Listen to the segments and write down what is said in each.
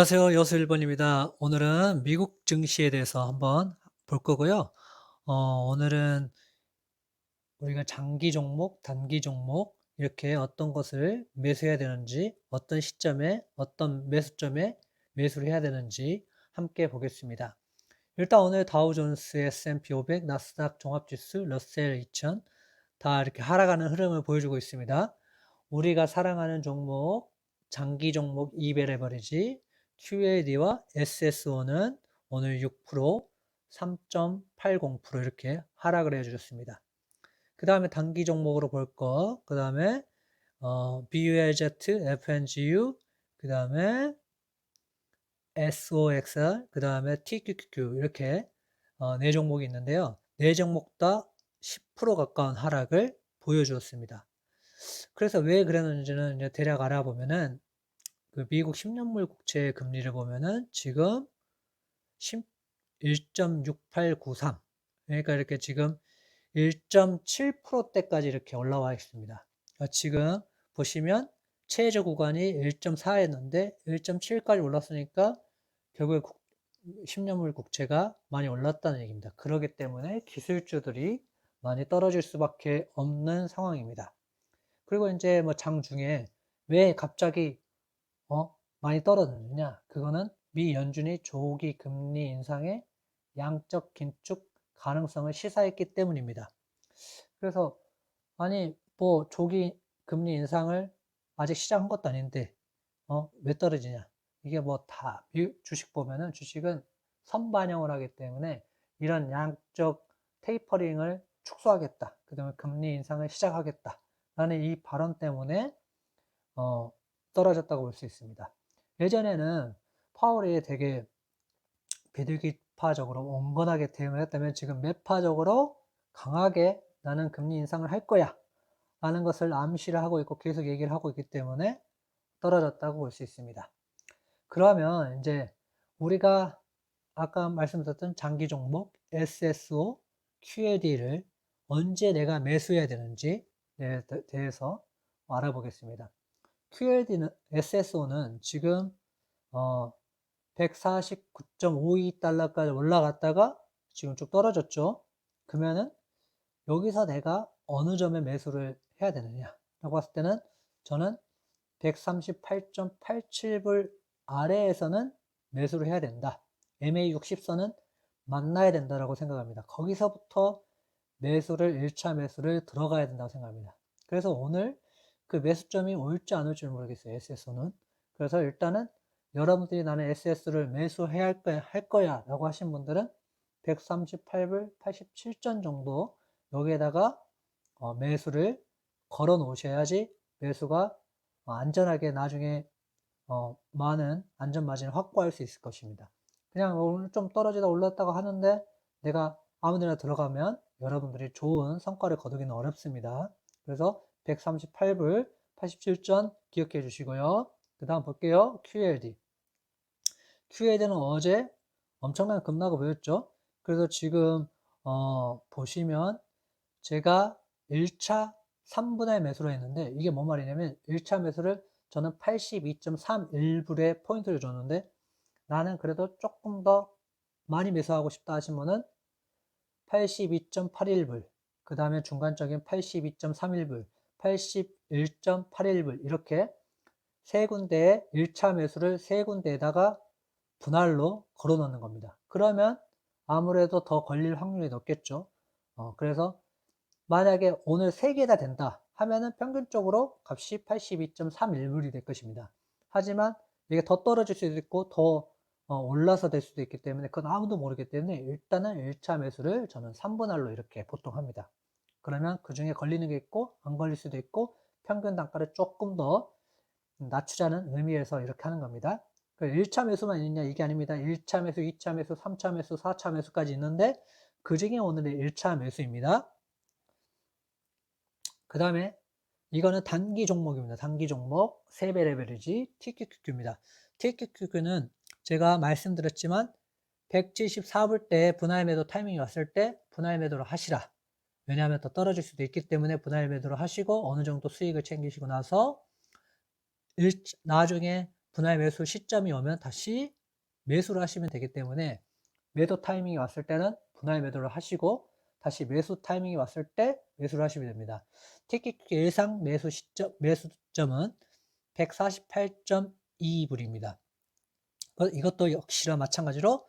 안녕하세요. 여수 1번입니다. 오늘은 미국 증시에 대해서 한번 볼 거고요. 어, 오늘은 우리가 장기 종목, 단기 종목 이렇게 어떤 것을 매수해야 되는지, 어떤 시점에, 어떤 매수점에 매수를 해야 되는지 함께 보겠습니다. 일단 오늘 다우존스, S&P 500, 나스닥 종합지수, 러셀 2000 다 이렇게 하락하는 흐름을 보여주고 있습니다. 우리가 사랑하는 종목, 장기 종목 2배 레버리지, QAD와 SSO는 오늘 6%, 3.80% 이렇게 하락을 해주셨습니다. 그 다음에 단기 종목으로 볼 거, 그 다음에 어, BULZ, FNGU, 그 다음에 SOXR, 그 다음에 TQQQ 이렇게 어, 네 종목이 있는데요. 네 종목 다 10% 가까운 하락을 보여주었습니다. 그래서 왜 그랬는지는 대략 알아보면은 그 미국 10년물 국채 금리를 보면은 지금 1.6893 그러니까 이렇게 지금 1.7%대까지 이렇게 올라와 있습니다. 그러니까 지금 보시면 최저 구간이 1.4였는데 1.7까지 올랐으니까 결국에 10년물 국채가 많이 올랐다는 얘기입니다. 그러기 때문에 기술주들이 많이 떨어질 수밖에 없는 상황입니다. 그리고 이제 뭐 장중에 왜 갑자기 어 많이 떨어졌느냐? 그거는 미 연준이 조기 금리 인상의 양적 긴축 가능성을 시사했기 때문입니다. 그래서 아니 뭐 조기 금리 인상을 아직 시작한 것도 아닌데 어 왜 떨어지냐? 이게 뭐 다 주식 보면은 주식은 선반영을 하기 때문에 이런 양적 테이퍼링을 축소하겠다. 그 다음에 금리 인상을 시작하겠다. 라는 이 발언 때문에 어, 떨어졌다고 볼 수 있습니다. 예전에는 파월이 되게 비둘기파적으로 온건하게 대응을 했다면 지금 매파적으로 강하게 나는 금리 인상을 할 거야 라는 것을 암시를 하고 있고 계속 얘기를 하고 있기 때문에 떨어졌다고 볼 수 있습니다. 그러면 이제 우리가 아까 말씀드렸던 장기 종목 SSO, QAD를 언제 내가 매수해야 되는지 대해서 알아보겠습니다. QLD는, SSO는 지금, 어, 149.52달러까지 올라갔다가 지금 쭉 떨어졌죠. 그러면은 여기서 내가 어느 점에 매수를 해야 되느냐 라고 봤을 때는 저는 138.87불 아래에서는 매수를 해야 된다. MA60선은 만나야 된다라고 생각합니다. 거기서부터 매수를 1차 매수를 들어가야 된다고 생각합니다. 그래서 오늘 그 매수점이 올지 안 올지 모르겠어요. SS는. 그래서 일단은 여러분들이 나는 SS를 매수해야 할 거야, 할 거야 라고 하신 분들은 138불 87전 정도 여기에다가 어, 매수를 걸어 놓으셔야지 매수가 어, 안전하게 나중에 어, 많은 안전 마진을 확보할 수 있을 것입니다. 그냥 오늘 좀 떨어지다 올랐다가 하는데 내가 아무데나 들어가면 여러분들이 좋은 성과를 거두기는 어렵습니다. 그래서 138불 87전 기억해 주시고요. 그 다음 볼게요. QLD. QLD는 어제 엄청난 급락을 보였죠. 그래서 지금 어, 보시면 제가 1차 3분의 매수를 했는데 이게 뭔 말이냐면 1차 매수를 저는 82.31불에 포인트를 줬는데 나는 그래도 조금 더 많이 매수하고 싶다 하신 분은 82.81불 그 다음에 중간적인 82.31불 81.81불 이렇게 세 군데에 1차 매수를 세 군데에다가 분할로 걸어 놓는 겁니다. 그러면 아무래도 더 걸릴 확률이 높겠죠. 어, 그래서 만약에 오늘 3개 다 된다 하면은 평균적으로 값이 82.31불이 될 것입니다. 하지만 이게 더 떨어질 수도 있고 더 어, 올라서 될 수도 있기 때문에 그건 아무도 모르기 때문에 일단은 1차 매수를 저는 3분할로 이렇게 보통 합니다. 그러면 그 중에 걸리는 게 있고 안 걸릴 수도 있고 평균 단가를 조금 더 낮추자는 의미에서 이렇게 하는 겁니다. 1차 그 매수만 있냐 이게 아닙니다. 1차 매수, 2차 매수, 3차 매수, 4차 매수까지 있는데 그 중에 오늘의 1차 매수입니다. 그 다음에 이거는 단기 종목입니다. 단기 종목 3배 레벨이지 TQQQ입니다. TQQQ는 제가 말씀드렸지만 174불 때 분할 매도 타이밍이 왔을 때 분할 매도를 하시라. 왜냐하면 더 떨어질 수도 있기 때문에 분할 매도를 하시고 어느 정도 수익을 챙기시고 나서 일, 나중에 분할 매수 시점이 오면 다시 매수를 하시면 되기 때문에 매도 타이밍이 왔을 때는 분할 매도를 하시고 다시 매수 타이밍이 왔을 때 매수를 하시면 됩니다. TQQ 예상 매수 시점, 매수점은 148.22불입니다. 이것도 역시나 마찬가지로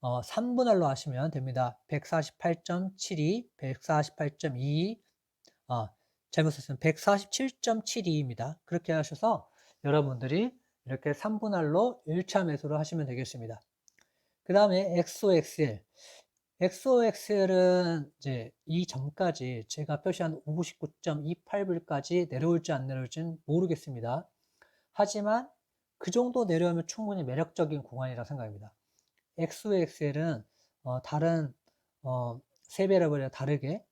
어, 3분할로 하시면 됩니다. 148.72, 148.22, 어, 잘못 썼으면 147.72입니다. 그렇게 하셔서 여러분들이 이렇게 3분할로 1차 매수를 하시면 되겠습니다. 그 다음에 XOXL. XOXL은 이제 이 전까지 제가 표시한 59.28불까지 내려올지 안 내려올지는 모르겠습니다. 하지만 그 정도 내려오면 충분히 매력적인 구간이라 생각합니다. XOXL은 어, 다른 어, 세배라고 다르게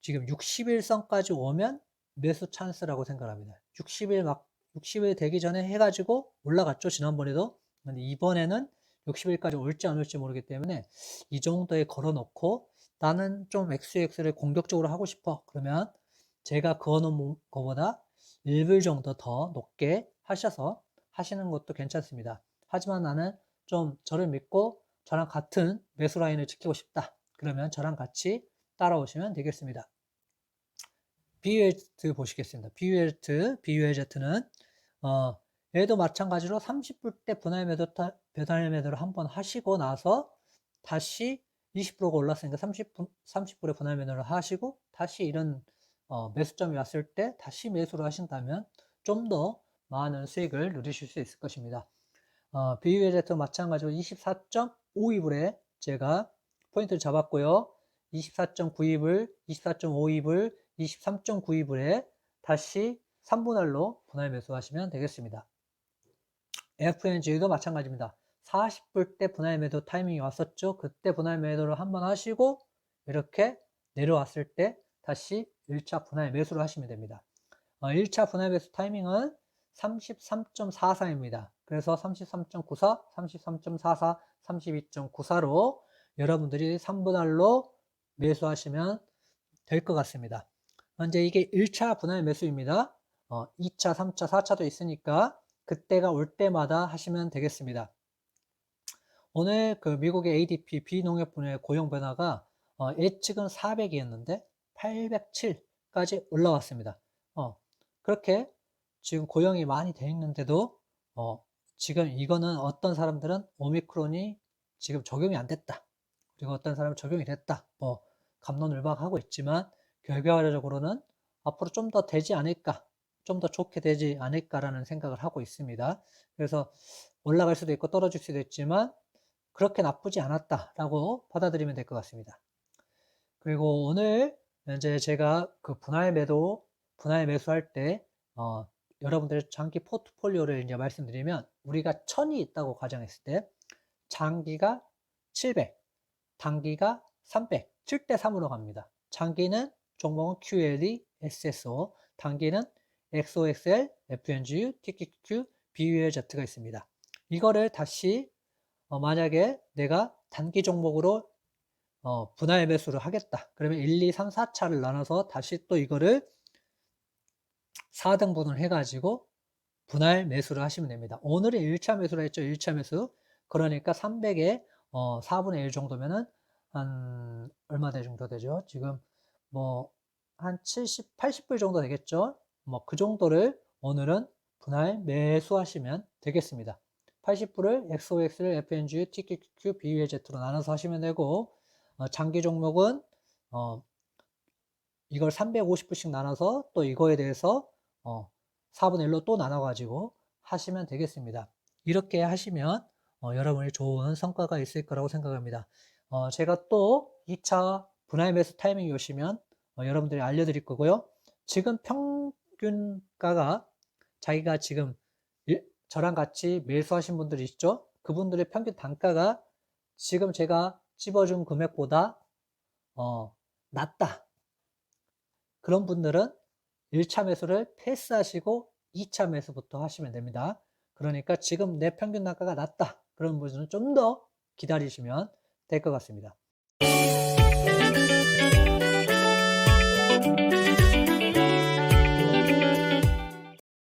지금 60일선까지 오면 매수 찬스라고 생각합니다. 60일 막 60일 되기 전에 해가지고 올라갔죠 지난번에도. 근데 이번에는 60일까지 올지 안 올지 모르기 때문에 이 정도에 걸어놓고 나는 좀 XX를 공격적으로 하고 싶어. 그러면 제가 그어놓은 것보다 1불 정도 더 높게 하셔서 하시는 것도 괜찮습니다. 하지만 나는 좀 저를 믿고 저랑 같은 매수 라인을 지키고 싶다. 그러면 저랑 같이 따라오시면 되겠습니다. BULT 보시겠습니다. BULT, BULZ는 어, 얘도 마찬가지로 30불 때 분할 매도 배달 매도를 한번 하시고 나서 다시 20%가 올랐으니까 30분, 30불에 분할 매도를 하시고 다시 이런 어, 매수점이 왔을 때 다시 매수를 하신다면 좀 더 많은 수익을 누리실 수 있을 것입니다. 어, BUL도 마찬가지로 24.52불에 제가 포인트를 잡았고요. 24.92불, 24.52불, 23.92불에 다시 3분할로 분할 매수하시면 되겠습니다. FNG도 마찬가지입니다. 40불 때 분할 매도 타이밍이 왔었죠. 그때 분할 매도를 한번 하시고 이렇게 내려왔을 때 다시 1차 분할 매수를 하시면 됩니다. 어, 1차 분할 매수 타이밍은 33.44입니다. 그래서 33.94, 33.44, 32.94로 여러분들이 3분할로 매수하시면 될 것 같습니다. 현재 이게 1차 분할 매수입니다. 어, 2차, 3차, 4차도 있으니까 그때가 올 때마다 하시면 되겠습니다. 오늘 그 미국의 ADP 비농협 분야의 고용 변화가 어, 예측은 400이었는데 807까지 올라왔습니다. 어, 그렇게 지금 고용이 많이 돼 있는데도 어, 지금 이거는 어떤 사람들은 오미크론이 지금 적용이 안 됐다. 그리고 어떤 사람은 적용이 됐다. 뭐 감론을박하고 있지만 결과적으로는 앞으로 좀 더 되지 않을까 좀 더 좋게 되지 않을까라는 생각을 하고 있습니다. 그래서 올라갈 수도 있고 떨어질 수도 있지만 그렇게 나쁘지 않았다라고 받아들이면 될 것 같습니다. 그리고 오늘 이제 제가 그 분할 매도, 분할 매수할 때 어, 여러분들의 장기 포트폴리오를 이제 말씀드리면 우리가 천이 있다고 가정했을 때 장기가 700, 단기가 300, 7대 3으로 갑니다. 장기는 종목은 QLE, SSO, 단기는 XOXL, FNGU, TQQ, BULZ가 있습니다. 이거를 다시 어, 만약에 내가 단기 종목으로 어, 분할 매수를 하겠다. 그러면 1, 2, 3, 4차를 나눠서 다시 또 이거를 4등분을 해가지고 분할 매수를 하시면 됩니다. 오늘은 1차 매수를 했죠. 1차 매수. 그러니까 300에 어, 4분의 1 정도면은 한 얼마 대 정도 되죠? 지금 뭐 한 70, 80불 정도 되겠죠? 뭐 그 정도를 오늘은 분할 매수하시면 되겠습니다. 80불을 XOX를 FNG, TQQ, BULZ로 나눠서 하시면 되고 어, 장기 종목은 어, 이걸 350불씩 나눠서 또 이거에 대해서 어, 4분의 1로 또 나눠가지고 하시면 되겠습니다. 이렇게 하시면 어, 여러분이 좋은 성과가 있을 거라고 생각합니다. 어, 제가 또 2차 분할 매수 타이밍이 오시면 어, 여러분들이 알려드릴 거고요. 지금 평 평균가가 자기가 지금 저랑 같이 매수하신 분들이 있죠? 그분들의 평균 단가가 지금 제가 찝어준 금액보다 어, 낮다. 그런 분들은 1차 매수를 패스하시고 2차 매수부터 하시면 됩니다. 그러니까 지금 내 평균 단가가 낮다. 그런 분들은 좀 더 기다리시면 될 것 같습니다.